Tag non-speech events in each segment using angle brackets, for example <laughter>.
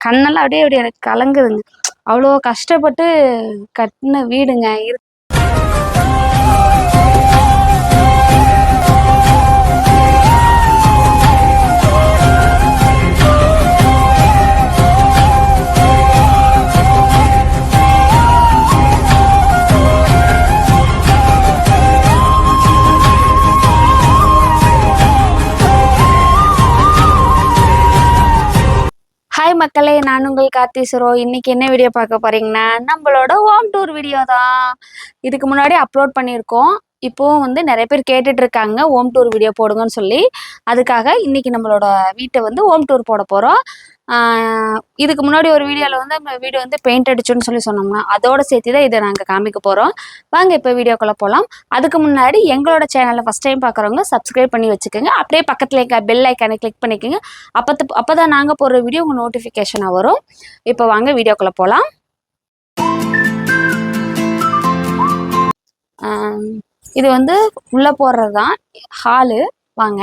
கண்ணெல்லாம் அப்படியே அப்படியே எனக்கு கலங்குதுங்க. அவ்வளோ கஷ்டப்பட்டு கட்டின வீடுங்க. மக்களே நான் உங்கள் கார்த்தீஸ்வரோ இன்னைக்கு என்ன வீடியோ பார்க்க போறீங்கன்னா நம்மளோட ஹோம் டூர் வீடியோ தான். இதுக்கு முன்னாடி அப்லோட் பண்ணியிருக்கோம். இப்போவும் வந்து நிறைய பேர் கேட்டுட்டு இருக்காங்க ஹோம் டூர் வீடியோ போடுங்கன்னு சொல்லி. அதுக்காக இன்னைக்கு நம்மளோட வீட்டை வந்து ஹோம் டூர் போட போகிறோம் இதுக்கு முன்னாடி ஒரு வீடியோவில் வந்து நம்ம வீடு வந்து பெயிண்ட் அடிச்சோன்னு சொல்லி சொன்னோம்னா அதோட சேர்த்து தான் இதை நாங்கள் காமிக்க போகிறோம் வாங்க இப்போ வீடியோக்குள்ளே போகலாம் அதுக்கு முன்னாடி எங்களோட சேனலை ஃபஸ்ட் டைம் பார்க்குறவங்க சப்ஸ்கிரைப் பண்ணி வச்சுக்கோங்க. அப்படியே பக்கத்தில் இருக்க பெல் ஐக்கானை கிளிக் பண்ணிக்கோங்க. அப்போ அப்போ தான் நாங்கள் போடுற வீடியோ உங்கள் நோட்டிஃபிகேஷனாக வரும். இப்போ வாங்க வீடியோக்குள்ளே போகலாம் இது வந்து உள்ளே போடுறது தான் ஹாலு வாங்க.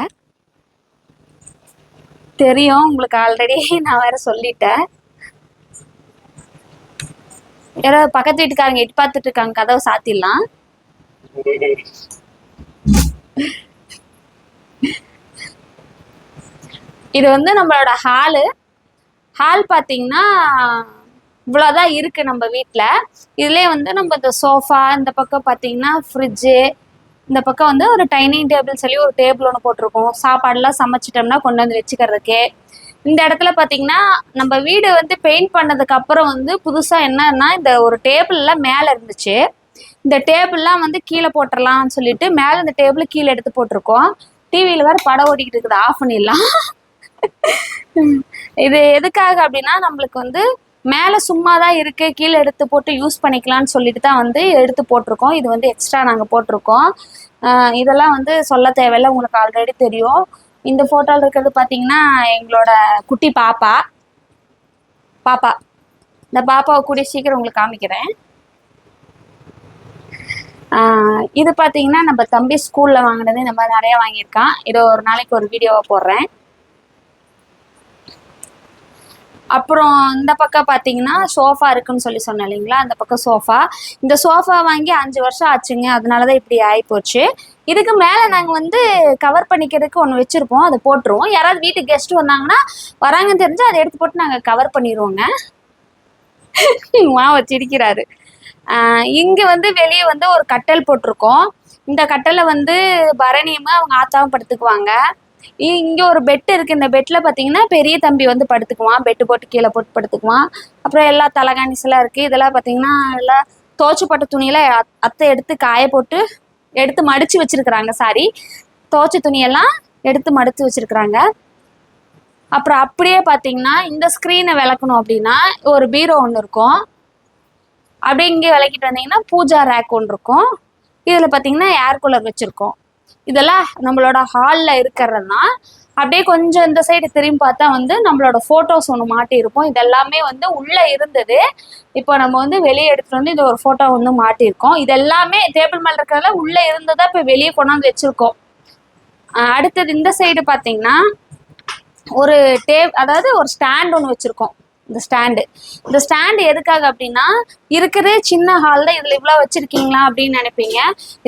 தெரியும். உங்களுக்கு ஆல்ரெடி <laughs> நான் வேற சொல்லிட்டேன். யாரோ பக்கத்து வீட்டுக்காரங்க இட்டு பார்த்துட்டு இருக்காங்க. கதவை சாத்திடலாம். இது வந்து நம்மளோட ஹாலு ஹால் பார்த்தீங்கன்னா இவ்வளோதான் இருக்கு நம்ம வீட்டில் இதுலேயே வந்து நம்ம இந்த சோஃபா இந்த பக்கம் பார்த்தீங்கன்னா ஃப்ரிட்ஜு இந்த பக்கம் வந்து ஒரு டைனிங் டேபிள் சொல்லி ஒரு டேபிள் ஒன்று போட்டிருக்கோம். சாப்பாடுலாம் சமைச்சிட்டோம்னா கொண்டு வந்து வச்சுக்கிறதுக்கு. இந்த இடத்துல பார்த்தீங்கன்னா நம்ம வீடு வந்து பெயிண்ட் பண்ணதுக்கு அப்புறம் வந்து புதுசாக என்னன்னா இந்த ஒரு டேபிள்லாம் மேலே இருந்துச்சு. இந்த டேபிள்லாம் வந்து கீழே போட்டுடலாம்னு சொல்லிட்டு மேலே இந்த டேபிள் கீழே எடுத்து போட்டிருக்கோம். டிவியில் வேறு படம் ஓடிக்கிட்டு இருக்குது ஆஃப் பண்ணிடலாம். இது எதுக்காக அப்படின்னா நம்மளுக்கு வந்து மேலே சும்மா தான் இருக்கு. கீழே எடுத்து போட்டு யூஸ் பண்ணிக்கலாம்னு சொல்லிட்டு தான் வந்து எடுத்து போட்டிருக்கோம். இது வந்து எக்ஸ்ட்ரா நாங்கள் போட்டிருக்கோம். இதெல்லாம் வந்து சொல்ல தேவையில்ல. உங்களுக்கு ஆல்ரெடி தெரியும். இந்த ஃபோட்டோவில் இருக்கிறது பார்த்தீங்கன்னா எங்களோட குட்டி பாப்பா. பாப்பா. இந்த பாப்பாவை கூடிய சீக்கிரம் உங்களுக்கு காமிக்கிறேன். இது பார்த்தீங்கன்னா நம்ம தம்பி ஸ்கூலில் வாங்கினது. இந்த மாதிரி நிறையா வாங்கியிருக்கான். இதை ஒரு நாளைக்கு ஒரு வீடியோவை போடுறேன். அப்புறம் இந்த பக்கம் பார்த்தீங்கன்னா சோஃபா இருக்குன்னு சொல்லி சொன்னேன் இல்லைங்களா? அந்த பக்கம் சோஃபா. இந்த சோஃபா வாங்கி அஞ்சு வருஷம் ஆச்சுங்க. அதனால தான் இப்படி ஆகிப்போச்சு இதுக்கு மேலே நாங்கள் வந்து கவர் பண்ணிக்கிறதுக்கு ஒன்று வச்சுருப்போம். அதை போட்டுருவோம். யாராவது வீட்டுக்கு கெஸ்ட் வந்தாங்கன்னா வராங்கன்னு தெரிஞ்சு அதை எடுத்து போட்டு நாங்கள் கவர் பண்ணிடுவோங்க மாவை சிரிக்கிறாரு. இங்கே வந்து வெளியே வந்து ஒரு கட்டல் போட்டிருக்கோம். இந்த கட்டலை வந்து பரணியமாக அவங்க ஆத்தாவும் படுத்துக்குவாங்க. இங்க ஒரு பெட் இருக்கு. இந்த பெட்ல பாத்தீங்கன்னா பெரிய தம்பி வந்து படுத்துக்குவான். பெட்டு போட்டு கீழே போட்டு படுத்துக்குவான். அப்புறம் எல்லா தலகாணிஸ் இருக்குது இருக்கு. இதெல்லாம் பாத்தீங்கன்னா எல்லாம் தோச்சப்பட்ட துணியில அத்தை எடுத்து காய போட்டு எடுத்து மடிச்சு வச்சிருக்கிறாங்க சாரி துவைச்ச துணியெல்லாம் எடுத்து மடிச்சு வச்சிருக்கிறாங்க. அப்புறம் அப்படியே பாத்தீங்கன்னா இந்த ஸ்க்ரீனை விளக்கணும் அப்படின்னா ஒரு பீரோ ஒன்று இருக்கும். அப்படியே இங்கே விளக்கிட்டு வந்தீங்கன்னா பூஜா ரேக் ஒன்று இருக்கும். இதில் பார்த்தீங்கன்னா ஏர் கூலர் வச்சுருக்கோம். இதெல்லாம் நம்மளோட ஹாலில் இருக்கிறதுனா அப்படியே கொஞ்சம் இந்த சைடு திரும்பி பார்த்தா வந்து நம்மளோட ஃபோட்டோஸ் ஒன்று மாட்டியிருப்போம் இதெல்லாமே வந்து உள்ளே இருந்தது. இப்போ நம்ம வந்து வெளியே எடுத்துகிட்டு வந்து இது ஒரு ஃபோட்டோ வந்து மாட்டியிருக்கோம். இது எல்லாமே டேபிள் மேலே இருக்கிறதுல உள்ளே இருந்ததை இப்போ வெளியே கொண்டாந்து வச்சுருக்கோம். அடுத்தது இந்த சைடு பார்த்தீங்கன்னா ஒரு டேப் அதாவது ஒரு ஸ்டாண்ட் ஒன்று வச்சுருக்கோம். இந்த ஸ்டாண்டு இந்த ஸ்டாண்டு எதுக்காக அப்படின்னா இருக்கிறதே சின்ன ஹாலில் இதில் இவ்வளோ வச்சுருக்கீங்களா அப்படின்னு நினைப்பீங்க.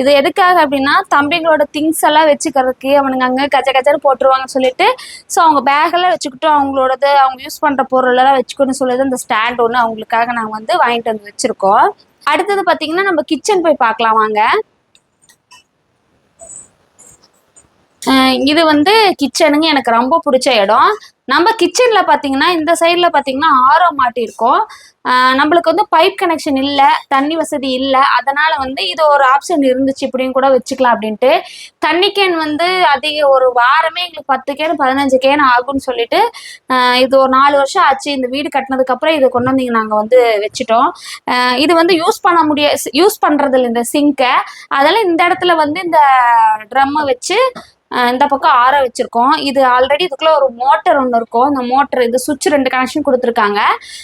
இது எதுக்காக அப்படின்னா தம்பிங்களோட திங்ஸ் எல்லாம் வச்சுக்கிறதுக்கு அவனுங்க அங்கே கஜ கச்சன்னு போட்டுருவாங்கன்னு சொல்லிட்டு ஸோ அவங்க பேக்கெல்லாம் வச்சுக்கிட்டு அவங்களோடது அவங்க யூஸ் பண்ணுற பொருளெல்லாம் வச்சுக்கணும்னு சொல்லிட்டு இந்த ஸ்டாண்ட் ஒன்று அவங்களுக்காக நாங்கள் வந்து வாங்கிட்டு வந்து வச்சுருக்கோம். அடுத்தது பார்த்தீங்கன்னா நம்ம கிச்சன் போய் பார்க்கலாம் வாங்க. இது வந்து கிச்சனுங்க எனக்கு ரொம்ப பிடிச்ச இடம். நம்ம கிச்சனில் பார்த்தீங்கன்னா இந்த சைடில் பார்த்தீங்கன்னா ஆரோ மாட்டியிருக்கோம் இருக்கும். நம்மளுக்கு வந்து பைப் கனெக்ஷன் இல்லை தண்ணி வசதி இல்லை. அதனால் வந்து இது ஒரு ஆப்ஷன் இருந்துச்சு இப்படியும் கூட வச்சுக்கலாம் அப்படின்ட்டு. தண்ணி கேன் வந்து அதிக ஒரு வாரமே எங்களுக்கு பத்து கேன் பதினஞ்சு கேன் ஆகும்னு சொல்லிட்டு இது ஒரு நாலு வருஷம் ஆச்சு. இந்த வீடு கட்டினதுக்கப்புறம் இதை கொண்டு வந்து நாங்கள் வந்து வச்சுட்டோம். இது வந்து யூஸ் பண்ண முடிய யூஸ் பண்ணுறதில்ல இந்த சிங்கை அதெல்லாம் இந்த இடத்துல வந்து இந்த ட்ரம்மை வச்சு இந்த பக்கம் ஆற வச்சிருக்கோம். இது ஆல்ரெடி இதுக்குள்ள ஒரு மோட்டர் ஒன்று இருக்கும். இந்த மோட்டர் இது சுவிட்ச் ரெண்டு கனெக்ஷன் கொடுத்துருக்காங்க.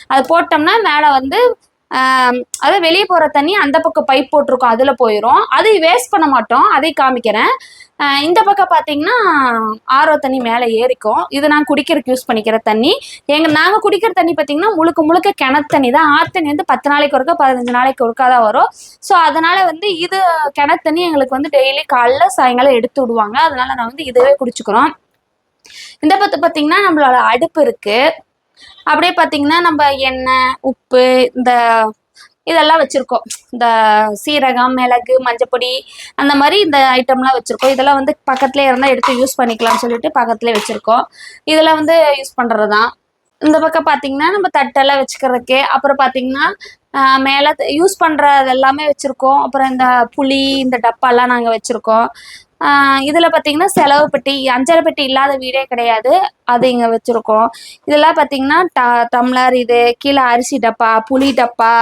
அது போட்டோம்னா மேலே வந்து அதாவது வெளியே போகிற தண்ணி அந்த பக்கம் பைப் போட்டிருக்கோம் அதில் போயிடும் அதை வேஸ்ட் பண்ண மாட்டோம் அதை காமிக்கிறேன். இந்த பக்கம் பார்த்தீங்கன்னா ஆரோ தண்ணி மேலே ஏறிக்கும். இது நான் குடிக்கிறதுக்கு யூஸ் பண்ணிக்கிற தண்ணி. எங்கள் நாங்கள் குடிக்கிற தண்ணி பார்த்தீங்கன்னா முழுக்க முழுக்க கிணத்து தண்ணி தான். ஆற்று தண்ணி வந்து பத்து நாளைக்கு ஒருக்கா பதினஞ்சு நாளைக்கு ஒருக்கா தான் வரும். ஸோ அதனால் வந்து இது கிணத்து தண்ணி எங்களுக்கு வந்து டெய்லி காலைல சாயங்காலம் எடுத்து விடுவாங்க. அதனால் நான் வந்து இதுவே குடிச்சுக்கிறோம். இந்த பத்து பார்த்தீங்கன்னா நம்மளோட அடுப்பு இருக்குது அப்படியே பார்த்தீங்கன்னா நம்ம எண்ணெய் உப்பு இந்த இதெல்லாம் வச்சுருக்கோம். இந்த சீரகம் மிளகு மஞ்சப்பொடி அந்த மாதிரி இந்த ஐட்டம்லாம் வச்சுருக்கோம். இதெல்லாம் வந்து பக்கத்துலேயே இருந்தால் எடுத்து யூஸ் பண்ணிக்கலாம்னு சொல்லிட்டு பக்கத்துலேயே வச்சுருக்கோம். இதெல்லாம் வந்து யூஸ் பண்ணுறது தான் இந்த பக்கம் பார்த்தீங்கன்னா நம்ம தட்டெல்லாம் வச்சுக்கிறதுக்கு அப்புறம் பார்த்தீங்கன்னா மேலே யூஸ் பண்ணுறது எல்லாமே வச்சுருக்கோம். அப்புறம் இந்த புளி இந்த டப்பாலாம் நாங்கள் வச்சுருக்கோம். இதில் பார்த்தீங்கன்னா செலவு பெட்டி அஞ்சரை பெட்டி இல்லாத வீடே கிடையாது. அது இங்கே வச்சுருக்கோம். இதெல்லாம் பார்த்தீங்கன்னா ட டம்ளர் இது கீழே அரிசி டப்பா புளி டப்பா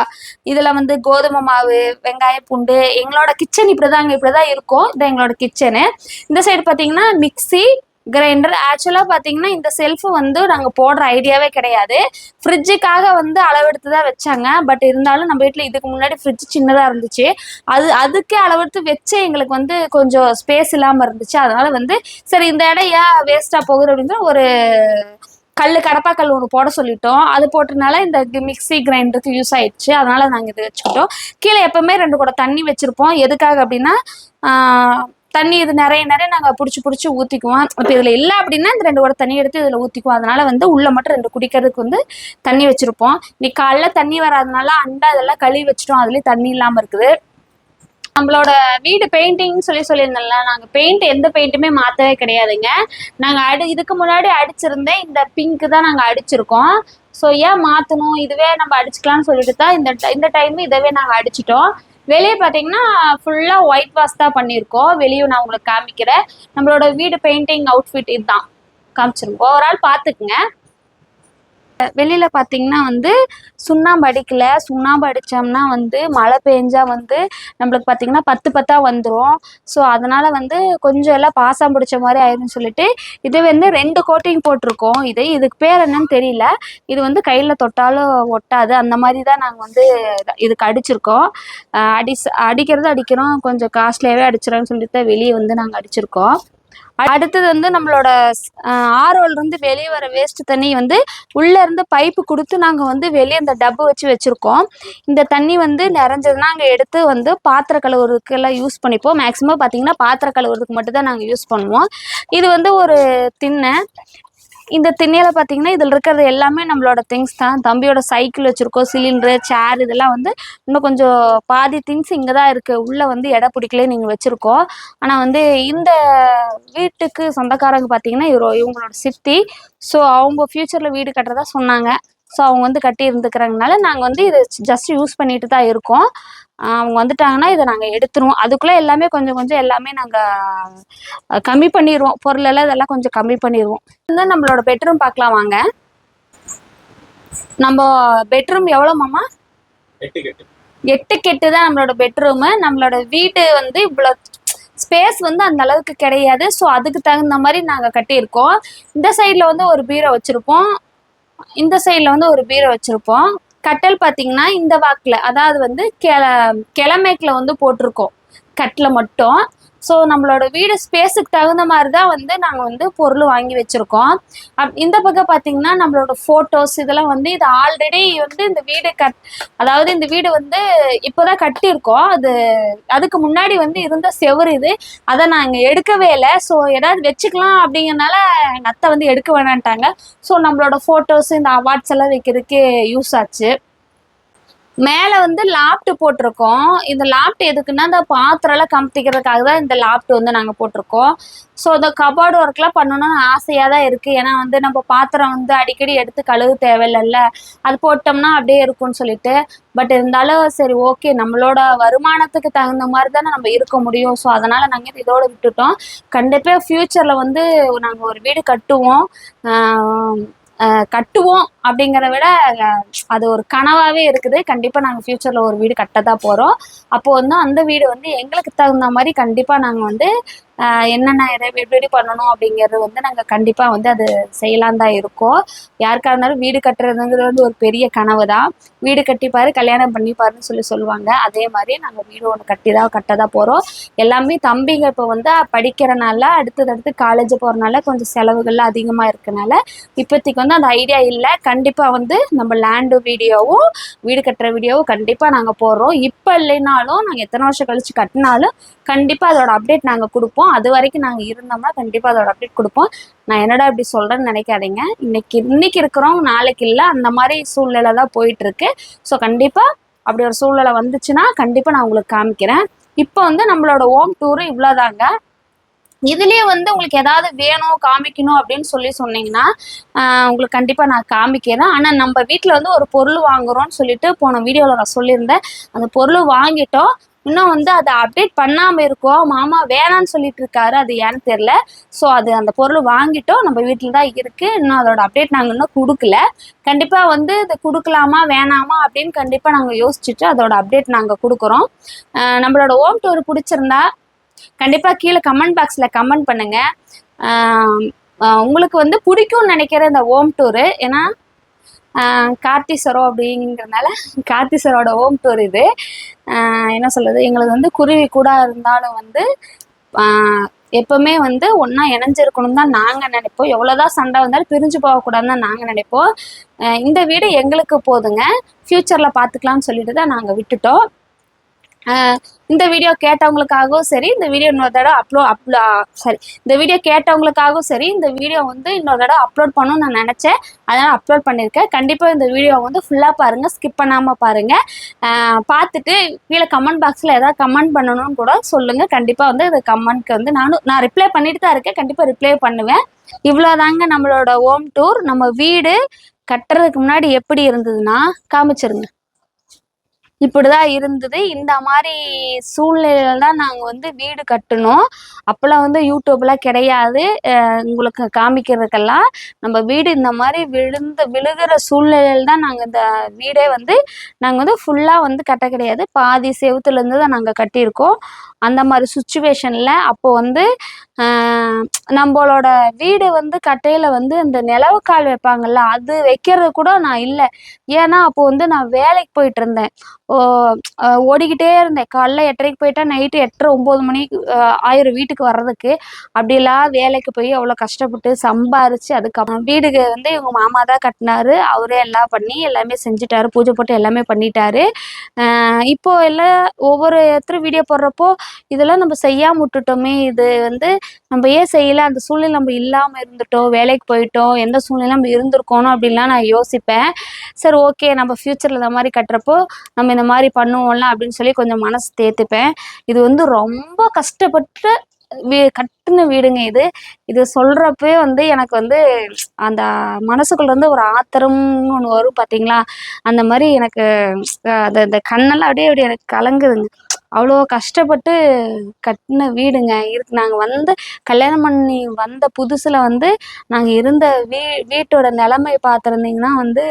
இதில் வந்து கோதுமை மாவு வெங்காய பூண்டு எங்களோட கிச்சன் இப்படி தாங்க இப்படி தான் இருக்கும். இது எங்களோட கிச்சனு. இந்த சைடு பார்த்தீங்கன்னா மிக்சி கிரைண்டர் ஆக்சுவலாக பார்த்தீங்கன்னா இந்த செல்ஃபு வந்து நாங்கள் போடுற ஐடியாவே கிடையாது. ஃப்ரிட்ஜுக்காக வந்து அளவெடுத்து தான் வச்சாங்க. பட் இருந்தாலும் நம்ம வீட்டில் இதுக்கு முன்னாடி ஃப்ரிட்ஜ் சின்னதாக இருந்துச்சு. அது அதுக்கே அளவெடுத்து வச்சே எங்களுக்கு வந்து கொஞ்சம் ஸ்பேஸ் இல்லாமல் இருந்துச்சு. அதனால வந்து சரி இந்த இடம் ஏன் வேஸ்ட்டாக போகுது அப்படின்னு ஒரு கல் கடப்பாக்கல் ஒன்று போட சொல்லிட்டோம். அது போட்டனால இந்த மிக்சி கிரைண்டருக்கு யூஸ் ஆயிடுச்சு. அதனால நாங்கள் இது வச்சுக்கிட்டோம். கீழே எப்பவுமே ரெண்டு கூட தண்ணி வச்சுருப்போம். எதுக்காக அப்படின்னா தண்ணி இது நிறைய நிறைய நாங்கள் பிடிச்சி பிடிச்சி ஊற்றிக்குவோம் இப்போ இதில் இல்லை அப்படின்னா இந்த ரெண்டு ஒரு தண்ணி எடுத்து இதில் ஊற்றிக்குவோம் அதனால வந்து உள்ள மட்டும் ரெண்டு குடிக்கிறதுக்கு வந்து தண்ணி வச்சுருப்போம். இன்னைக்கு காலைல தண்ணி வராதனால அண்டா இதெல்லாம் கழுவி வச்சுட்டோம். அதுலேயும் தண்ணி இல்லாமல் இருக்குது. நம்மளோட வீடு பெயிண்டிங்னு சொல்லி சொல்லியிருந்தோம்ல நாங்கள் பெயிண்ட் எந்த பெயிண்ட்டுமே மாற்றவே கிடையாதுங்க. நாங்கள் அடி இதுக்கு முன்னாடி அடிச்சிருந்தேன். இந்த பிங்க் தான் நாங்கள் அடிச்சிருக்கோம். ஸோ ஏன் மாற்றணும் இதுவே நம்ம அடிச்சுக்கலாம்னு சொல்லிட்டு தான் இந்த இந்த டைம் இதவே நாங்கள் அடிச்சிட்டோம். வெளியே பார்த்தீங்கன்னா ஃபுல்லாக ஒயிட் வாஷ் தான் பண்ணியிருக்கோம். வெளியே நான் உங்களுக்கு காமிக்கிறேன். நம்மளோட வீடு பெயிண்டிங் அவுட்ஃபிட் இதுதான். காமிச்சிருக்கோம். ஓவரால் பார்த்துக்குங்க வெளியில பாத்தீங்கன்னா வந்து சுண்ணாம்பு அடிக்கல. சுண்ணாம்பு அடிச்சோம்னா வந்து மழை பெஞ்சா வந்து நம்மளுக்கு பாத்தீங்கன்னா பத்து பத்தா வந்துடும் ஸோ அதனால வந்து கொஞ்சம் எல்லாம் பாசம் பிடிச்ச மாதிரி ஆயிரும்னு சொல்லிட்டு இது வந்து ரெண்டு கோட்டிங் போட்டிருக்கோம். இது இதுக்கு பேர் என்னன்னு தெரியல. இது வந்து கையில தொட்டாலும் ஒட்டாது. அந்த மாதிரி தான் நாங்கள் வந்து இதுக்கு அடிச்சிருக்கோம். அடி அடிக்கிறது அடிக்கிறோம். கொஞ்சம் காஸ்ட்லியாகவே அடிச்சிடறோம்னு சொல்லிட்டு தான் வெளியே வந்து நாங்கள் அடிச்சிருக்கோம். அடுத்தது வந்து நம்மளோட ஆரோல இருந்து வெளியே வர வேஸ்ட் தண்ணி வந்து உள்ள இருந்து பைப்பு கொடுத்து நாங்கள் வந்து வெளியே அந்த டப்பு வச்சு வச்சுருக்கோம். இந்த தண்ணி வந்து நிறைஞ்சதுன்னா அங்கே எடுத்து வந்து பாத்திர கழுவுறதுக்கு எல்லாம் யூஸ் பண்ணிப்போம். மேக்ஸிமம் பார்த்தீங்கன்னா பாத்திர கழுவுறதுக்கு மட்டும் தான் நாங்கள் யூஸ் பண்ணுவோம். இது வந்து ஒரு திண்ணை. இந்த திண்ணையில் பார்த்தீங்கன்னா இதில் இருக்கிறது எல்லாமே நம்மளோட திங்ஸ் தான். தம்பியோட சைக்கிள் வச்சுருக்கோம் சிலிண்டரு சேர் இதெல்லாம் வந்து இன்னும் கொஞ்சம் பாதி திங்ஸ் இங்கே தான் இருக்குது உள்ளே வந்து எடை பிடிக்கலே நீங்கள் வச்சுருக்கோம். ஆனால் வந்து இந்த வீட்டுக்கு சொந்தக்காரங்க பார்த்தீங்கன்னா இவரோ இவங்களோட சித்தி. ஸோ அவங்க ஃப்யூச்சரில் வீடு கட்டுறதா சொன்னாங்க. ஸோ அவங்க வந்து கட்டி இருந்துக்கிறதுனால நாங்கள் வந்து இதை ஜஸ்ட் யூஸ் பண்ணிட்டு தான் இருக்கோம். அவங்க வந்துட்டாங்கன்னா இதை நாங்கள் எடுத்துருவோம். அதுக்குள்ளே எல்லாமே கொஞ்சம் கொஞ்சம் எல்லாமே நாங்கள் கம்மி பண்ணிடுவோம் பொருள் எல்லாம் இதெல்லாம் கொஞ்சம் கம்மி பண்ணிடுவோம் வந்து நம்மளோட பெட்ரூம் பார்க்கலாம் வாங்க. நம்ம பெட்ரூம் எவ்வளோ மாமா? எட்டு கட்டு. எட்டு கெட்டு தான் நம்மளோட பெட்ரூமு நம்மளோட வீடு வந்து இவ்வளோ ஸ்பேஸ் வந்து அந்த அளவுக்கு கிடையாது. ஸோ அதுக்கு தகுந்த மாதிரி நாங்கள் கட்டியிருக்கோம். இந்த சைடில் வந்து ஒரு பீரோ வச்சுருப்போம். இந்த சைடில் வந்து ஒரு பீரோ வச்சுருப்போம். கட்டல் பார்த்தீங்கன்னா இந்த வாக்கில் அதாவது வந்து கிள கிழமைக்கில் வந்து போட்டிருக்கோம். கட்டில் மட்டும். ஸோ நம்மளோட வீடு ஸ்பேஸுக்கு தகுந்த மாதிரி தான் வந்து நாங்கள் வந்து பொருள் வாங்கி வச்சுருக்கோம். அப் இந்த பக்கம் பார்த்தீங்கன்னா நம்மளோட ஃபோட்டோஸ் இதெல்லாம் வந்து இது ஆல்ரெடி வந்து இந்த வீடு கட் அதாவது இந்த வீடு வந்து இப்போதான் கட்டியிருக்கோம். அது அதுக்கு முன்னாடி வந்து இருந்த செவுரு இது. அதை நாங்கள் எடுக்கவே இல்லை. ஸோ ஏதாவது வச்சுக்கலாம் அப்படிங்கறனால எங்கள் அத்தை வந்து எடுக்க வேணான்ட்டாங்க. ஸோ நம்மளோட ஃபோட்டோஸ் இந்த அவார்ட்ஸ் எல்லாம் வைக்கிறதுக்கு யூஸ் ஆச்சு. மேலே வந்து லாப்ட் போட்டிருக்கோம். இந்த லாப்ட் எதுக்குன்னா இந்த பாத்திரம்லாம் கமுத்திக்கிறதுக்காக தான் இந்த லாப்ட் வந்து நாங்கள் போட்டிருக்கோம். ஸோ இந்த கபார்டு ஒர்க்லாம் பண்ணணும்னு ஆசையாக தான் இருக்குது ஏன்னா வந்து நம்ம பாத்திரம் வந்து அடிக்கடி எடுத்து கழுவு தேவையில்லைல்ல. அது போட்டோம்னா அப்படியே இருக்கும்னு சொல்லிட்டு. பட் இருந்தாலும் சரி ஓகே நம்மளோட வருமானத்துக்கு தகுந்த மாதிரி தானே நம்ம இருக்க முடியும். ஸோ அதனால் நாங்கள் இதோட விட்டுட்டோம். கண்டிப்பாக ஃப்யூச்சரில் வந்து நாங்கள் ஒரு வீடு கட்டுவோம். கட்டுவோம். அப்படிங்கிறத விட அது ஒரு கனவாகவே இருக்குது. கண்டிப்பாக நாங்கள் ஃப்யூச்சரில் ஒரு வீடு கட்டதா போகிறோம் அப்போது வந்து அந்த வீடு வந்து எங்களுக்கு தகுந்த மாதிரி கண்டிப்பாக நாங்கள் வந்து என்னென்ன எப்படி எப்படி பண்ணணும் அப்படிங்கிறது வந்து நாங்கள் கண்டிப்பாக வந்து அது செய்யலாம் தான் இருக்கோம். யாருக்கா இருந்தாலும் வீடு கட்டுறதுங்கிறது வந்து ஒரு பெரிய கனவு தான். வீடு கட்டிப்பாரு கல்யாணம் பண்ணிப்பாருன்னு சொல்லி சொல்லுவாங்க. அதே மாதிரி நாங்கள் வீடு ஒன்று கட்டி தான் கட்ட தான் போகிறோம் எல்லாமே தம்பிங்க இப்போ வந்து படிக்கிறனால அடுத்தது அடுத்து காலேஜ் போகிறனால கொஞ்சம் செலவுகள்லாம் அதிகமாக இருக்கனால இப்போதைக்கு வந்து அந்த ஐடியா இல்லை. கண்டிப்பாக வந்து நம்ம லேண்டு வீடியோவும் வீடு கட்டுற வீடியோவும் கண்டிப்பாக நாங்கள் போடுறோம். இப்போ இல்லைனாலும் நாங்கள் எத்தனை வருஷம் கழித்து கட்டினாலும் கண்டிப்பாக அதோட அப்டேட் நாங்கள் கொடுப்போம். அது வரைக்கும் நாங்கள் இருந்தோம்னா கண்டிப்பாக அதோட அப்டேட் கொடுப்போம். நான் என்னடா இப்படி சொல்கிறேன்னு நினைக்காதீங்க. இன்னைக்கு இன்னைக்கு இருக்கிறோம் நாளைக்கு இல்லை. அந்த மாதிரி சூழ்நிலை தான் போயிட்டுருக்கு. ஸோ கண்டிப்பாக அப்படி ஒரு சூழ்நிலை வந்துச்சுன்னா கண்டிப்பாக நான் உங்களுக்கு காமிக்கிறேன். இப்போ வந்து நம்மளோட ஹோம் டூரு இவ்வளோதாங்க இதுலயே வந்து உங்களுக்கு ஏதாவது வேணும் காமிக்கணும் அப்படின்னு சொல்லி சொன்னீங்கன்னா உங்களுக்கு கண்டிப்பாக நான் காமிக்கிறேன். ஆனால் நம்ம வீட்டில் வந்து ஒரு பொருள் வாங்குறோம்னு சொல்லிட்டு போன வீடியோவில் நான் சொல்லியிருந்தேன். அந்த பொருள் வாங்கிட்டோம். இன்னும் வந்து அதை அப்டேட் பண்ணாமல் இருக்கோம். மாமா வேணான்னு சொல்லிட்டு இருக்காரு. அது ஏன்னு தெரில ஸோ அது அந்த பொருள் வாங்கிட்டோம். நம்ம வீட்டில் தான் இருக்குது இன்னும் அதோட அப்டேட் நாங்கள் இன்னும் கொடுக்கல. கண்டிப்பாக வந்து இது கொடுக்கலாமா வேணாமா அப்படின்னு கண்டிப்பாக நாங்கள் யோசிச்சுட்டு அதோட அப்டேட் நாங்கள் கொடுக்குறோம். நம்மளோட ஹோம் டூர் பிடிச்சிருந்தா கண்டிப்பாக கீழே கமெண்ட் பாக்ஸில் கமெண்ட் பண்ணுங்க. உங்களுக்கு வந்து பிடிக்கும்னு நினைக்கிற இந்த ஓம் டூரு ஏன்னா ஆஹ் கார்த்திஸ்வரம் அப்படிங்கிறதுனால கார்த்திஸ்வரோட ஓம் டூர் இது. என்ன சொல்கிறது எங்களுக்கு வந்து குருவி கூட இருந்தாலும் வந்து எப்பவுமே வந்து ஒன்றா இணைஞ்சிருக்கணும் தான் நாங்கள் நினைப்போம். எவ்வளோதான் சண்டை வந்தாலும் பிரிஞ்சு போகக்கூடாதுன்னு தான் நாங்கள் நினைப்போம். இந்த வீடு எங்களுக்கு போதுங்க. ஃப்யூச்சரில் பார்த்துக்கலாம்னு சொல்லிட்டு தான் நாங்கள் விட்டுட்டோம். இந்த வீடியோ கேட்டவங்களுக்காகவும் சரி இந்த வீடியோ இன்னொரு தடவை அப்லோட் அப்லோ சரி இந்த வீடியோ கேட்டவங்களுக்காகவும் சரி இந்த வீடியோ வந்து இன்னொரு தடவை அப்லோட் பண்ணணும்னு நான் நினச்சேன். அதனால் அப்லோட் பண்ணியிருக்கேன் கண்டிப்பாக இந்த வீடியோ வந்து ஃபுல்லாக பாருங்கள் ஸ்கிப் பண்ணாமல் பாருங்கள் பார்த்துட்டு கீழே கமெண்ட் பாக்ஸில் ஏதாவது கமெண்ட் பண்ணணும்னு கூட சொல்லுங்கள் கண்டிப்பாக வந்து இந்த கமெண்ட்க்கு வந்து நானும் நான் ரிப்ளை பண்ணிட்டு தான் இருக்கேன். கண்டிப்பாக ரிப்ளை பண்ணுவேன். இவ்வளோதாங்க நம்மளோட ஹோம் டூர் நம்ம வீடு கட்டுறதுக்கு முன்னாடி எப்படி இருந்ததுன்னா காமிச்சிருங்க. இப்படிதான் இருந்தது. இந்த மாதிரி சூழ்நிலையில தான் நாங்கள் வந்து வீடு கட்டணும் அப்போல்லாம் வந்து யூடியூப்லாம் கிடையாது. உங்களுக்கு காமிக்கிறதுக்கெல்லாம் நம்ம வீடு இந்த மாதிரி விழுந்து விழுகிற சூழ்நிலையில தான் நாங்கள் இந்த வீடே வந்து நாங்கள் வந்து ஃபுல்லாக வந்து கட்ட கிடையாது. பாதி செவுத்துலேருந்து தான் நாங்கள் கட்டியிருக்கோம். அந்த மாதிரி சுச்சுவேஷனில் அப்போ வந்து நம்மளோட வீடு வந்து கட்டையில் வந்து இந்த நிலவு கால் வைப்பாங்கல்ல அது வைக்கிறது கூட நான் இல்லை. ஏன்னா அப்போ வந்து நான் வேலைக்கு போயிட்டு இருந்தேன். ஓ ஓடிக்கிட்டே இருந்தேன். காலைல எட்டரைக்கு போயிட்டா நைட்டு எட்டரை ஒம்பது மணிக்கு ஆயிரம் வீட்டுக்கு வர்றதுக்கு. அப்படிலாம் வேலைக்கு போய் அவ்வளோ கஷ்டப்பட்டு சம்பாரிச்சு அதுக்கப்புறம் வீடுக்கு வந்து இவங்க மாமா தான் கட்டினாரு. அவரே எல்லாம் பண்ணி எல்லாமே செஞ்சுட்டாரு. பூஜை போட்டு எல்லாமே பண்ணிட்டாரு. இப்போ எல்லாம் ஒவ்வொரு இடத்துல வீடியோ போடுறப்போ இதெல்லாம் நம்ம செய்யாம விட்டுட்டோமே இது வந்து நம்ம ஏன் செய்யல? அந்த சூழ்நிலை நம்ம இல்லாமல் இருந்துட்டோம் வேலைக்கு போயிட்டோம் எந்த சூழ்நிலை நம்ம இருந்திருக்கோணும் அப்படின்லாம் நான் யோசிப்பேன். சரி ஓகே நம்ம ஃப்யூச்சரில் இந்த மாதிரி கட்டுறப்போ நம்ம இந்த மாதிரி பண்ணுவோம்லாம் அப்படின்னு சொல்லி கொஞ்சம் மனசு தேத்துப்பேன். இது வந்து ரொம்ப கஷ்டப்பட்டு வீ கட்டின வீடுங்க இது. இது சொல்கிறப்பே வந்து எனக்கு வந்து அந்த மனசுக்குள்ள இருந்து ஒரு ஆத்திரம்னு ஒன்று வரும் பார்த்தீங்களா அந்த மாதிரி எனக்கு அந்த அந்த கண்ணெல்லாம் அப்படியே அப்படியே எனக்கு கலங்குதுங்க. அவ்வளோ கஷ்டப்பட்டு கட்டின வீடுங்க. இருக்கு நாங்கள் வந்து கல்யாணம் பண்ணி வந்த புதுசில் வந்து நாங்கள் இருந்த வீ வீட்டோட நிலைமை பார்த்துருந்தீங்கன்னா வந்து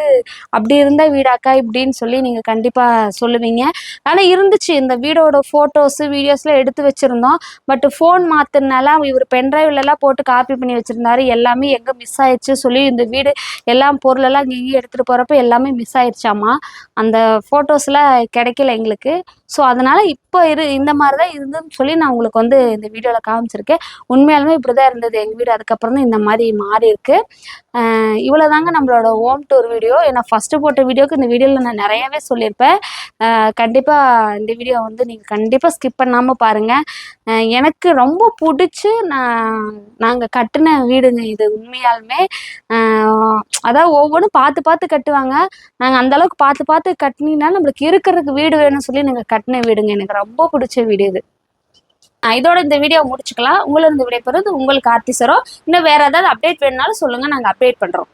அப்படி இருந்த வீடாக்கா இப்படின்னு சொல்லி நீங்கள் கண்டிப்பாக சொல்லுவீங்க. ஆனால் இருந்துச்சு. இந்த வீடோட ஃபோட்டோஸு வீடியோஸ்லாம் எடுத்து வச்சுருந்தோம். பட் ஃபோன் மாற்றினால இவர் பென்ட்ரைவ்லலாம் போட்டு காப்பி பண்ணி வச்சுருந்தாரு. எல்லாமே எங்கே மிஸ் ஆயிடுச்சு சொல்லி இந்த வீடு எல்லாம் பொருளெல்லாம் இங்கேயும் எடுத்துகிட்டு போகிறப்ப எல்லாமே மிஸ் ஆயிடுச்சாமா? அந்த ஃபோட்டோஸ்லாம் கிடைக்கல எங்களுக்கு. ஸோ அதனால் இப்போ இரு இந்த மாதிரி தான் இருந்ததுன்னு சொல்லி நான் உங்களுக்கு வந்து இந்த வீடியோவில் காமிச்சிருக்கேன். உண்மையாலுமே இப்படி தான் இருந்தது. எங்கள் வீடு அதுக்கப்புறம் தான் இந்த மாதிரி மாறி இருக்கு. இவ்வளோ தாங்க நம்மளோட ஹோம் டூர் வீடியோ ஏன்னா ஃபஸ்ட்டு போட்ட வீடியோக்கு இந்த வீடியோவில் நான் நிறையவே சொல்லியிருப்பேன். கண்டிப்பாக இந்த வீடியோ வந்து நீங்கள் கண்டிப்பாக ஸ்கிப் பண்ணாமல் பாருங்கள் எனக்கு ரொம்ப பிடிச்சி நான் நாங்கள் கட்டின வீடுங்க இது உண்மையாலுமே. அதாவது ஒவ்வொன்றும் பார்த்து பார்த்து கட்டுவாங்க. நாங்கள் அந்த அளவுக்கு பார்த்து பார்த்து கட்டினீங்கன்னா நம்மளுக்கு இருக்கிறதுக்கு வீடு வேணும்னு சொல்லி நாங்கள் கட்டின வீடுங்க. எனக்கு ரொம்ப பிடிச்ச வீடு இது. இதோட இந்த வீடியோ முடிச்சுக்கலாம். உங்களை இந்த விடைபெறுவது உங்களுக்கு ஆர்த்திசரோ இன்னும் வேற ஏதாவது அப்டேட் வேணுனாலும் சொல்லுங்க. நாங்கள் அப்டேட் பண்ணுறோம்